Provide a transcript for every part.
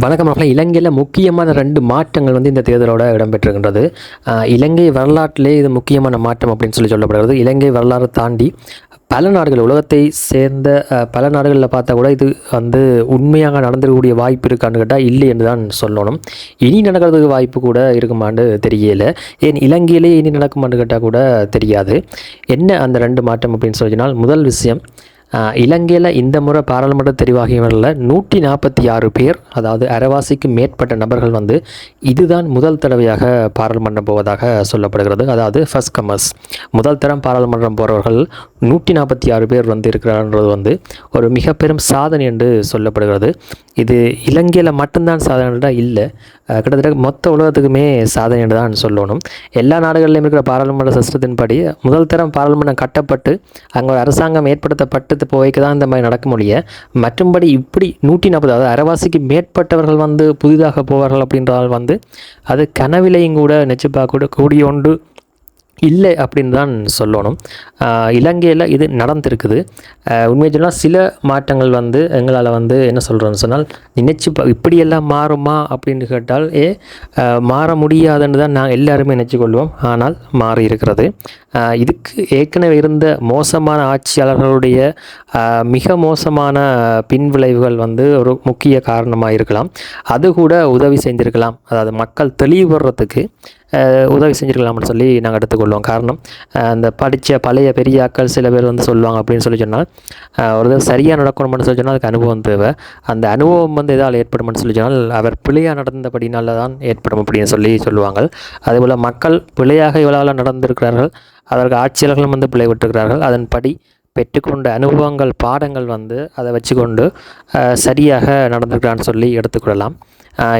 வணக்கம் மக்களே. இலங்கையில் முக்கியமான ரெண்டு மாற்றங்கள் வந்து இந்த தேர்தலோட இடம்பெற்றிருக்கின்றது. இலங்கை வரலாற்றிலே இது முக்கியமான மாற்றம் அப்படின்னு சொல்லி சொல்லப்படுகிறது. இலங்கை வரலாறு தாண்டி பல நாடுகள் உலகத்தை சேர்ந்த பல நாடுகளில் பார்த்தா கூட இது வந்து உண்மையாக நடந்துக்கூடிய வாய்ப்பு இருக்கான்னு கேட்டால் இல்லை என்று தான் சொல்லணும். இனி நடக்கிறதுக்கு வாய்ப்பு கூட இருக்குமான்னு தெரியல. ஏன் இலங்கையிலே இனி நடக்குமான்னு கேட்டால் கூட தெரியாது. என்ன அந்த ரெண்டு மாற்றம் அப்படின்னு சொல்லினால் முதல் விஷயம் இலங்கையில் இந்த முறை பாராளுமன்ற தெரிவாகியவர்களில் நூற்றி நாற்பத்தி ஆறு பேர் அதாவது அரைவாசிக்கு மேற்பட்ட நபர்கள் வந்து இதுதான் முதல் தடவையாக பாராளுமன்றம் போவதாக சொல்லப்படுகிறது. அதாவது ஃபர்ஸ்ட் கமர்ஸ் முதல் தரம் பாராளுமன்றம் போகிறவர்கள் நூற்றி நாற்பத்தி ஆறு பேர் வந்து இருக்கிறார்ன்றது வந்து ஒரு மிக பெரும் சாதனை என்று சொல்லப்படுகிறது. இது இலங்கையில் மட்டும்தான் சாதனைடா இல்லை. கிட்டத்தட்ட மொத்த உலகத்துக்குமே சாதனை தான் சொல்லணும். எல்லா நாடுகளிலும் இருக்கிற பாராளுமன்ற சிஸ்டத்தின்படி முதல் தரம் பாராளுமன்றம் கட்டப்பட்டு அங்கே ஒரு அரசாங்கம் ஏற்படுத்தப்பட்டு போய்க்கு தான் இந்த மாதிரி நடக்க முடிய மற்றும்படி இப்படி நூற்றி நாற்பது அதாவது அரைவாசிக்கு மேற்பட்டவர்கள் வந்து புதிதாக போவார்கள் அப்படின்றால் வந்து அது கனவிலையும் கூட நெச்சு கூட கூடிய ஒன்று. இல்லை அப்படின்னு தான் சொல்லணும். இலங்கையில் இது நடந்திருக்குது. உண்மையை சொன்னால் சில மாற்றங்கள் வந்து எங்களால் வந்து என்ன சொல்கிறோன்னு சொன்னால் நினச்சி இப்படியெல்லாம் மாறுமா அப்படின்னு கேட்டால் ஏ மாற முடியாதுன்னு தான் நாங்கள் எல்லாருமே நினச்சி கொள்வோம் ஆனால் மாறி இருக்கிறது. இதுக்கு ஏற்கனவே இருந்த மோசமான ஆட்சியாளர்களுடைய மிக மோசமான பின்விளைவுகள் வந்து ஒரு முக்கிய காரணமாக இருக்கலாம் அது கூட உதவி செஞ்சுருக்கலாம். அதாவது மக்கள் தெளிவுபடுறதுக்கு உதவி செஞ்சுருக்கலாம்னு சொல்லி நாங்கள் எடுத்துக்கொள்வோம். காரணம் அந்த படித்த பழைய பெரியாக்கள் சில பேர் வந்து சொல்லுவாங்க அப்படின்னு சொல்லி சொன்னால் ஒரு தடவை சரியாக நடக்கணும்னு சொல்லி சொன்னால் அதுக்கு அனுபவம் தேவை. அந்த அனுபவம் வந்து எதால் ஏற்படும்னு சொல்லி சொன்னால் அவர் பிழையாக நடந்தபடினால தான் ஏற்படும் அப்படின்னு சொல்லி சொல்லுவாங்க அதேபோல் மக்கள் பிழையாக இவ்வளோ நடந்திருக்கிறார்கள். அதற்கு ஆட்சியாளர்களும் வந்து பிழை விட்டுருக்கிறார்கள். அதன்படி பெற்றுக்கொண்ட அனுபவங்கள் பாடங்கள் வந்து அதை வச்சுக்கொண்டு சரியாக நடந்திருக்கிறான்னு சொல்லி எடுத்துக்கொள்ளலாம்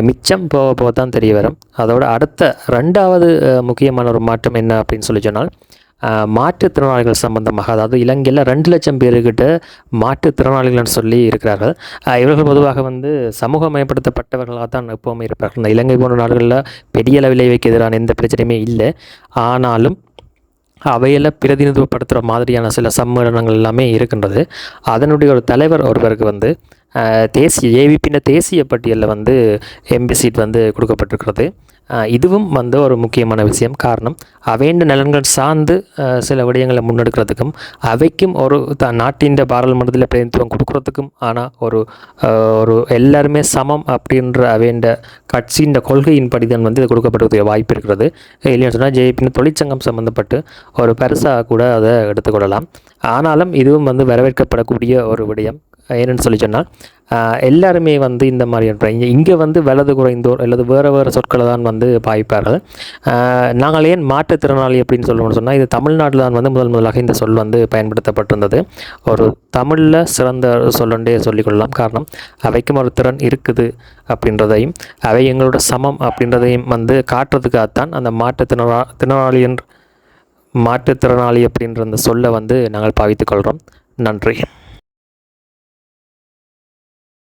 மிச்சம் போக போக தான் தெரிய வரும். அதோட அடுத்த ரெண்டாவது முக்கியமான ஒரு மாற்றம் என்ன அப்படின்னு சொல்லி சொன்னால் மாற்றுத்திறனாளிகள் சம்பந்தமாக அதாவது இலங்கையில் ரெண்டு லட்சம் பேருக்கிட்ட மாற்றுத்திறனாளிகள்னு சொல்லி இருக்கிறார்கள். இவர்கள் பொதுவாக வந்து சமூகமயப்படுத்தப்பட்டவர்களாக தான் எப்போவுமே இருப்பார்கள். இந்த இலங்கை போன்ற நாடுகளில் பெரிய அளவில் எதிரான எந்த பிரச்சனையுமே இல்லை. ஆனாலும் அவையில் பிரதிநிதித்துவப்படுத்துகிற மாதிரியான சில சம்மேளனங்கள் எல்லாமே இருக்கின்றது. அதனுடைய ஒரு தலைவர் ஒருவருக்கு வந்து தேசிய ஏவிபின தேசிய பட்டியலில் வந்து எம்பி சீட் வந்து கொடுக்கப்பட்டிருக்கிறது. இதுவும் வந்து ஒரு முக்கியமான விஷயம் காரணம் அவைண்ட நலன்கள் சார்ந்து சில விடயங்களை முன்னெடுக்கிறதுக்கும் அவைக்கும் ஒரு த நாட்டின் பாராளுமன்றத்தில் பிரதிநிதித்துவம் கொடுக்கறதுக்கும் ஆனால் ஒரு ஒரு எல்லாருமே சமம் அப்படின்ற அவைண்ட கட்சியின் கொள்கையின்படி தான் வந்து இது கொடுக்கப்படுறதுக்கு வாய்ப்பு இருக்கிறது. இல்லைன்னு சொன்னால் ஜேபின்னு தொழிற்சங்கம் சம்மந்தப்பட்டு ஒரு பெருசாக கூட அதை எடுத்துக்கொள்ளலாம் ஆனாலும் இதுவும் வந்து வரவேற்கப்படக்கூடிய ஒரு விடயம். ஏன்னு சொல்லி சொன்னால் எல்லாருமே வந்து இந்த மாதிரியான இங்கே இங்கே வந்து வலது குறைந்தோர் அல்லது வேறு வேறு சொற்களை தான் வந்து பாய்ப்பார்கள். நாங்கள் ஏன் மாற்றுத்திறனாளி அப்படின்னு சொல்லணும்னு சொன்னால் இது தமிழ்நாட்டில் தான் வந்து முதல் முதலாக இந்த சொல் வந்து பயன்படுத்தப்பட்டிருந்தது. ஒரு தமிழில் சிறந்த சொல்லுண்டே சொல்லிக்கொள்ளலாம் காரணம் அவைக்கும் ஒரு திறன் இருக்குது அப்படின்றதையும் அவை எங்களோட சமம் அப்படின்றதையும் வந்து காட்டுறதுக்காகத்தான் அந்த மாற்றுத்திறனா திறனாளி என்று மாற்றுத்திறனாளி அப்படின்ற அந்த சொல்லை வந்து நாங்கள் பாவித்துக்கொள்கிறோம் நன்றி.